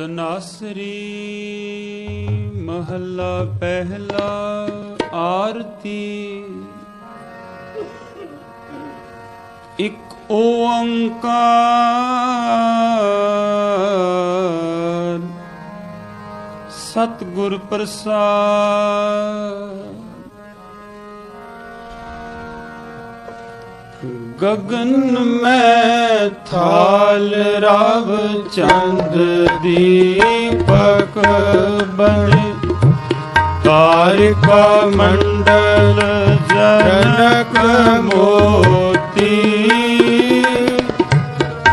ਤਨਾਸਰੀ ਮਹੱਲਾ ਪਹਿਲਾ ਆਰਤੀ। ਇਕ ਓੰਕਾਰ। ਸਤਿਗੁਰ ਪ੍ਰਸਾਦ। ਗਗਨ ਮੈਂ ਥਾਲ ਰਵ ਚੰਦ ਦੀਪਕ ਬਣੇ। ਤਾਰਿਕਾ ਮੰਡਲ ਜਨਕ ਮੋਤੀ।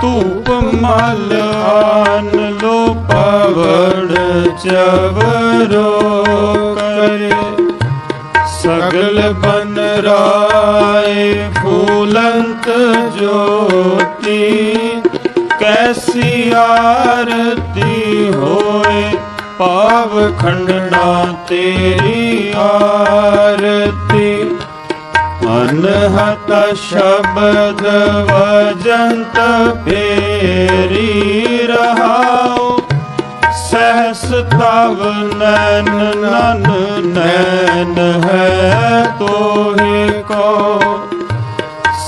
ਧੂਪ ਮਲ ਆਨ ਲੋ ਪਵੜ ਚਵਰੋ ਕਰੇ। ਸਗਲ ਬਨ ਰਾਏ ਫੂਲੰਤ ਜੋਤੀ ਕੈਸੀ ਆਰਤੀ ਹੋਏ ਪਾਵ ਖੰਡਨਾ ਤੇਰੀ ਆਰਤੀ ਅਨਹਤ ਸ਼ਬਦ ਵਜੰਤ ਫੇਰੀ ਰਹਾਉ ਸਹਸ ਤਵ ਨੈਨ ਨਨ ਨੈਨ ਹੈ ਤੋਹੇ ਕੋ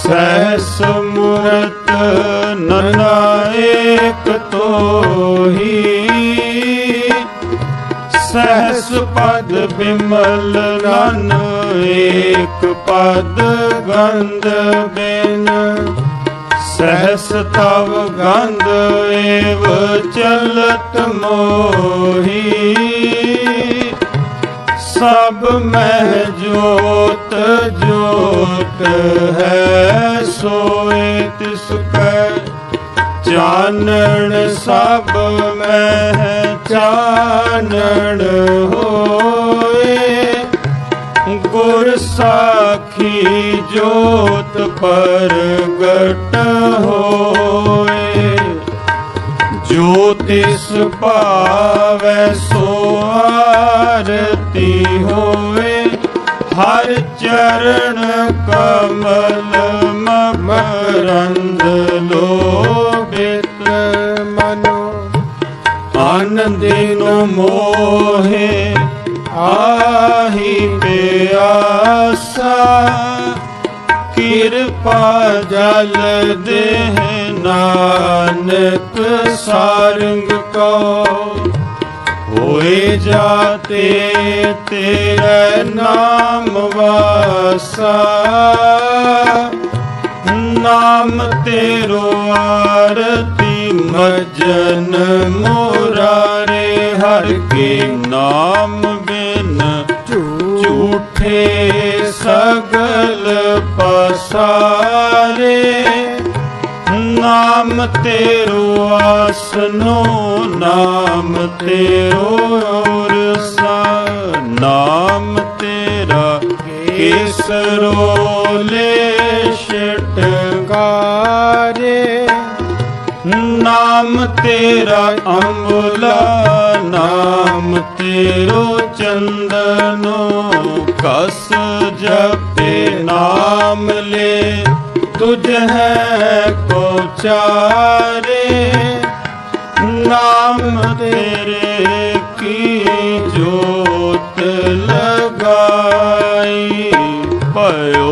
ਸਹਸ ਮੂਰਤ ਨਨਾ ਤੋਹੀ। ਸਹਸ ਪਦ ਬਿਮਲ ਨਨ ਏਕ ਪਦ ਗੰਧ ਬਿਨ। ਸਹਸ ਤਵ ਗੰਧ ਏਵ ਚਲਤ ਮੋਹੀ। ਸਭ ਮਹਿ ਜੋਤ ਜੋਤ ਹੈ, ਸੋਏ ਤਿਸ ਕੈ। ਚਾਨਣ ਸਭ ਮੈਂ ਚਾਨਣ ਹੋਏ। ਗੁਰ ਸਾਖੀ ਜੋਤ ਪ੍ਰਗਟ ਹੋਏ। ਜੋ ਤਿਸ ਭਾਵੈ ਸੋ ਆਰਤੀ ਹੋਏ। ਹਰ ਚਰਨ ਕਮਲ ਮਕਰੰਦ ਲੋਭਿਤ ਮਨੋ। ਆਨੰਦਿਨੋ ਮੋਹੇ ਆਹੀ ਪਿਆਸਾ। ਕਿਰਪਾ ਜਲ ਦੇਹ ਨਾਨਕ ਸਾਰੰਗ ਕੋ। ਹੋਏ ਜਾਤੇ ਤੇਰੇ ਨਾਮ ਵਾਸਾ। ਨਾਮ ਤੇਰੋ ਆਰਤੀ ਮਜਨ ਮੋਰਾਰੇ, ਹਰ ਕੇ ਨਾਮ ਬਿਨ ਝੂਠੇ ਸਗਲ ਪਸਾਰੇ। ਨਾਮ ਤੇਰੋ ਆਸਨੋ, ਨਾਮ ਤੇਰੋ ਔਰਸਾ ਨਾਮ ਤੇਰਾ ਕੇਸਰੋ ਲੈ ਛਟਕਾਰੇ। ਨਾਮ ਤੇਰਾ ਅੰਬੁਲਾ ਨਾਮ ਤੇਰੋ ਚੰਦਨੋ। ਕਸ ਜਪੇ ਨਾਮ ਲੈ, ਤੁਝ ਹੈ ਕੋ ਚਾਰੇ ਨਾਮ ਤੇਰੇ ਕੀ ਜੋਤ ਲਗਾਈ? ਭਇਓ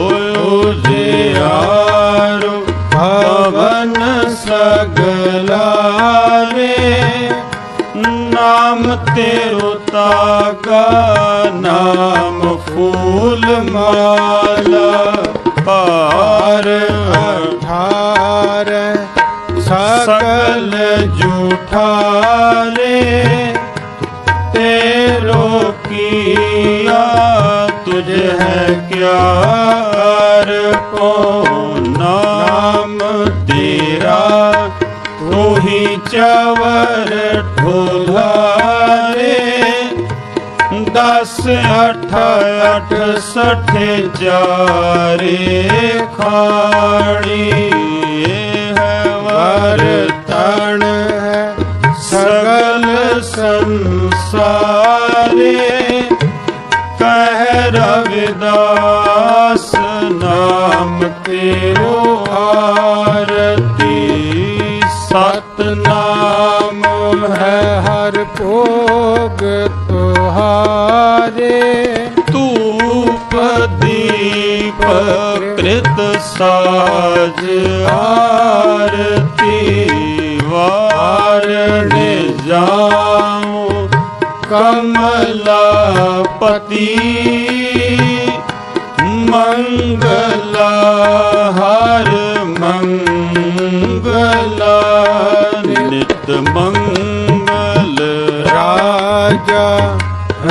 ਉਜਿਆਰੋ ਭਵਨ ਸਗਲਾਰੇ, ਨਾਮ ਤੇਰੋ ਤਾਗਾ ਨਾਮ ਫੂਲ ਮਾਲਾ ਢੋਲਾਰੇ ਦਸ ਅਠ ਅਠ ਸਠੇ ਚਾਰੇ ਖਾਣੀ ਹੈ ਵਰ ਤਣ ਹੈ ਸਗਲ ਸੰਸਾਰੇ। ਕਹਿ ਰਵਿਦਾਸ ਨਾਮ ਤੇਰੋ ਆਰਤੀ। ਸਤ ਸਾਜ ਆਰਤੀ ਵਾਰਣ ਜਾਉ ਕਮਲਾਪਤੀ ਮੰਗਲਾ ਹਰ ਮੰਗਲਾ ਨਿਤ ਮੰਗਲ ਰਾਜਾ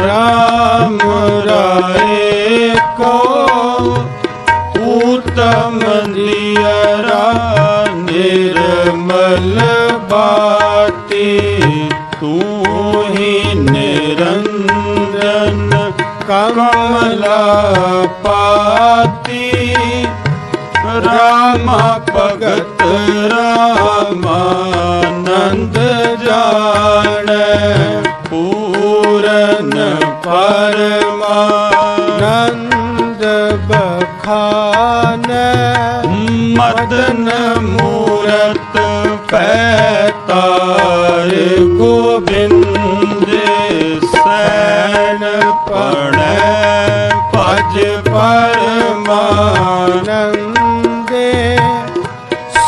ਰਾਮ ਰਾਏ ਉਤਮ ਦਿਯਰਾ ਨਿਰਮਲ ਬਾਤੀ ਤੂੰ ਹੀ ਨਿਰੰਜਨ ਕਮਲਾ ਪਾਤੀ ਰਾਮ ਭਗਤ ਰਾਮਾਨੰਦ ਜਾਣੈ ਪੂਰਨ ਪਰਮਾਨੰਦ ਨੰਦ ਬਖਾਨੈ ਮਦਨ ਮੂਰਤ ਪੈਤਾਰ ਗੋਬਿੰਦ ਸੈਨ ਪੜੈ ਭਜ ਪਰਮਾਨ ਨੰਦੇ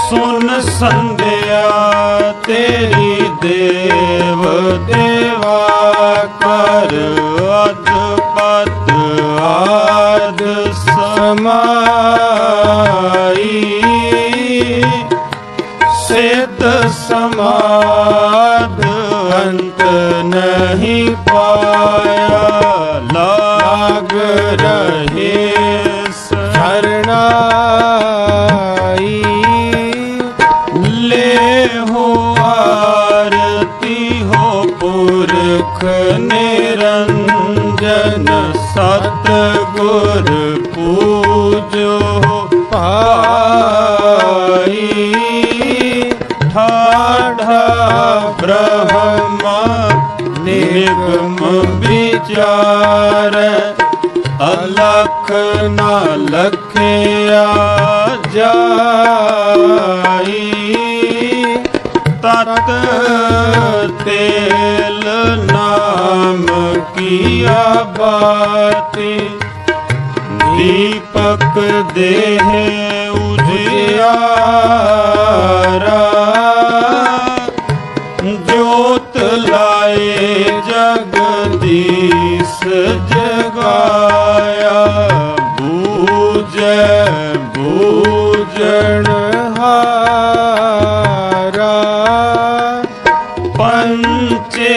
ਸੁਨ ਸੰਧਿਆ ਤੇਰੀ ਦੇਵ ਦੇਵਾ ਕਰ ਅਦਪਤ ਸਮਾਈ ਸਿੱਧ ਸਮਾਦ ਅੰਤ ਨਹੀਂ ਪਾਇਆ ਅਲਖ ਨਾ ਲਖਿਆ ਜਾਈ। ਤਤ ਤੇਲ ਨਾਮ ਕੀਆ ਬਾਤੀ। ਦੀਪਕ ਦੇਹ ਉਜਿਆਰਾ। ਜੋਤ ਲਾਏ ਜਗਦੀਸ਼ ਜਗਾਇਆ ਬੂਝਣ ਹਾਰਾ। ਪੰਚੇ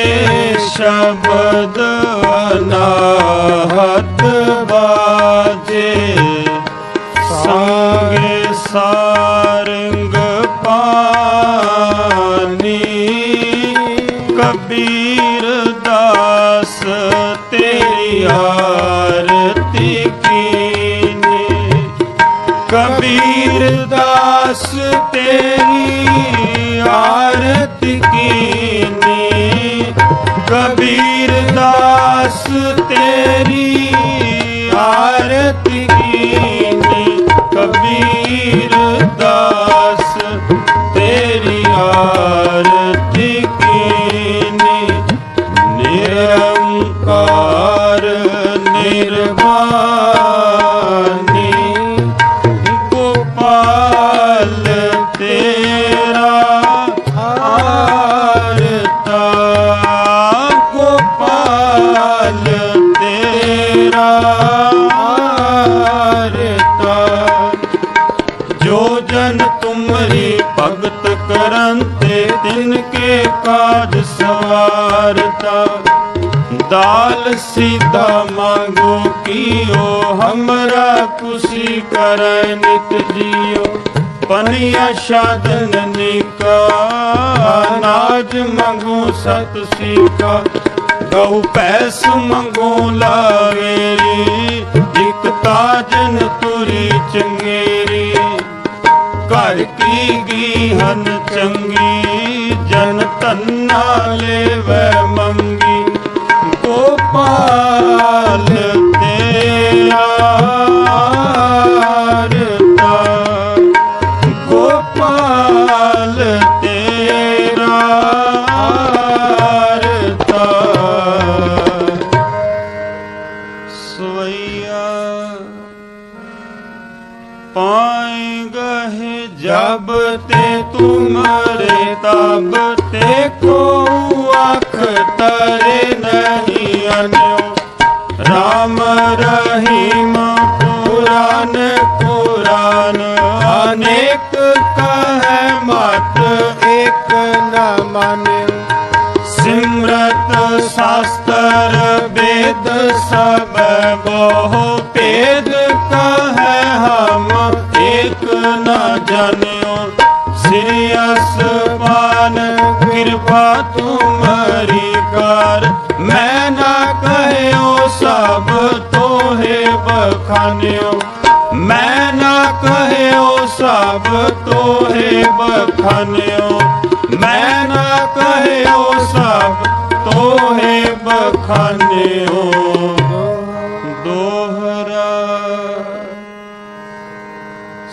ਸ਼ਬਦ ਤੇਰੀ ਆਰਤ ਕੀਨੀ ਕਬੀਰ ਦਾਸ ਤੇਰੀ ਆਰਤ ਕੀਨੀ। ਗੋਪਾਲ ਤੇਰਾ ਆਰਤਾ। ਜੋ ਜਨ ਤੁਮਰੀ ਭਗਤ ਕਰਨ ਤਿਨ ਕੇ ਕਾਜ ਸਵਾਰਤਾ। ਦਾਲ ਸੀਧਾ ਮੰਗੋ ਕੀਓ, ਹਮਰਾ ਕੁਸੀ ਕਰੈ ਨਿਤ ਜੀਓ। ਪਨੀਆ ਸਾਧਨ ਨਿਕਾ, ਅਨਾਜ ਮੰਗੋ ਸਤ ਸੀਕਾ। ਗਉ ਪੈਸ ਮੰਗੋ ਲਾਵੇਰੀ ਇਕ ਤਾਜਨ ਤੁਰੀ ਚੰਗੇਰੀ। ਘਰ ਕੀ ਗੀ ਹਨ ਚੰਗੀ, ਜਨ ਧੰਨਾ ਲੈਵੈ ਮੰਗੀ। ਗੋਪਾਲ ਸਭ ਤੇ ਕੋ ਅੱਖ ਤਰੇ ਨਹੀਂ ਅਨਿਓ ਰਾਮ ਰਹੀਮ, ਪੁਰਾਨ ਪੁਰਾਨ, ਅਨੇਕ ਕਹੈ ਮਤ ਇੱਕ ਨ ਮਾਨਿਓ। ਸਿਮਰਤ ਸ਼ਾਸਤਰ ਵੇਦ ਸਭ ਬਹੁ ਭੇਦ ਕਹੈ ਹਮ ਏਕ ਨ ਜਾਣਿਓ ਬਖਾਨਿਓ ਮੈਂ ਨਾ ਕਹਿਓ ਸਭ ਤੋਹੇ ਬਖਾਨਿਓ ਮੈਂ ਨਾ ਕਹਿਓ ਸਭ ਤੋਹੇ ਬਖਾਨਿਓ ਦੋਹਰਾ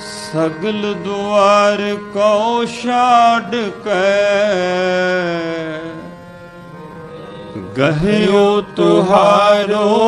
ਸਗਲ ਦੁਆਰ ਕੋ ਛਾੜ ਕੇ। ਗਹਿਓ ਤੁਹਾਰੋ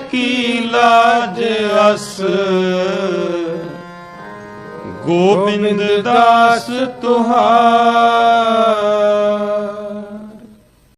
ਅਜ ਅਸ। ਗੋਬਿੰਦ ਦਾਸ ਤੁਹਾਰ।